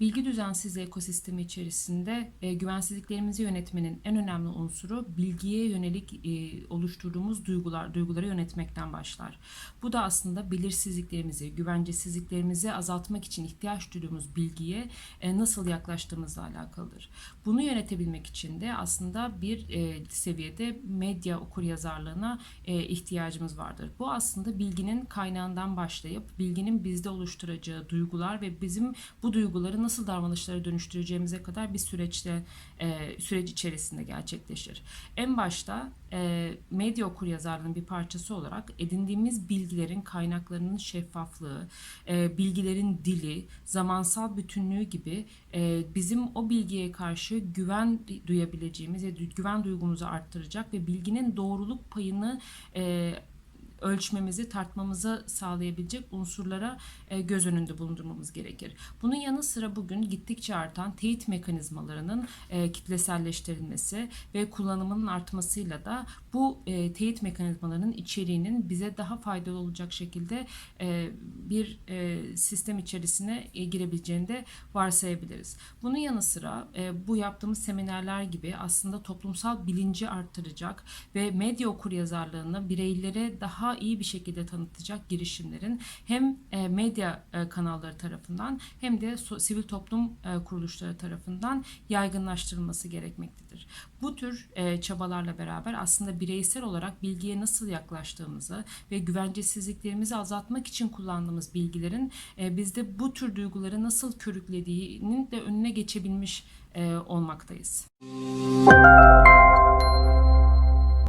Bilgi düzensizliği ekosistemi içerisinde e, güvensizliklerimizi yönetmenin en önemli unsuru bilgiye yönelik e, oluşturduğumuz duygular, duyguları yönetmekten başlar. Bu da aslında belirsizliklerimizi, güvencesizliklerimizi azaltmak için ihtiyaç duyduğumuz bilgiye e, nasıl yaklaştığımızla alakalıdır. Bunu yönetebilmek için de aslında bir e, seviyede medya okuryazarlığına e, ihtiyacımız vardır. Bu aslında bilginin kaynağından başlayıp bilginin bizde oluşturacağı duygular ve bizim bu duyguları nasıl davranışlara dönüştüreceğimize kadar bir süreçte e, süreç içerisinde gerçekleşir. En başta e, medya okuryazarlığının bir parçası olarak edindiğimiz bilgilerin kaynaklarının şeffaflığı, e, bilgilerin dili, zamansal bütünlüğü gibi e, bizim o bilgiye karşı güven duyabileceğimiz ya güven duygumuzu arttıracak ve bilginin doğruluk payını e, ölçmemizi, tartmamızı sağlayabilecek unsurlara e, göz önünde bulundurmamız gerekir. Bunun yanı sıra bugün gittikçe artan teyit mekanizmalarının e, kitleselleştirilmesi ve kullanımının artmasıyla da bu e, teyit mekanizmalarının içeriğinin bize daha faydalı olacak şekilde bir sistem içerisine girebileceğini de varsayabiliriz. Bunun yanı sıra bu yaptığımız seminerler gibi aslında toplumsal bilinci arttıracak ve medya okuryazarlığını bireylere daha iyi bir şekilde tanıtacak girişimlerin hem e, medya e, kanalları tarafından hem de sivil toplum e, kuruluşları tarafından yaygınlaştırılması gerekmektedir. Bu tür çabalarla beraber aslında bireysel olarak bilgiye nasıl yaklaştığımızı ve güvencesizliklerimizi azaltmak için kullandığımız bilgilerin bizde bu tür duyguları nasıl körüklediğinin de önüne geçebilmiş olmaktayız.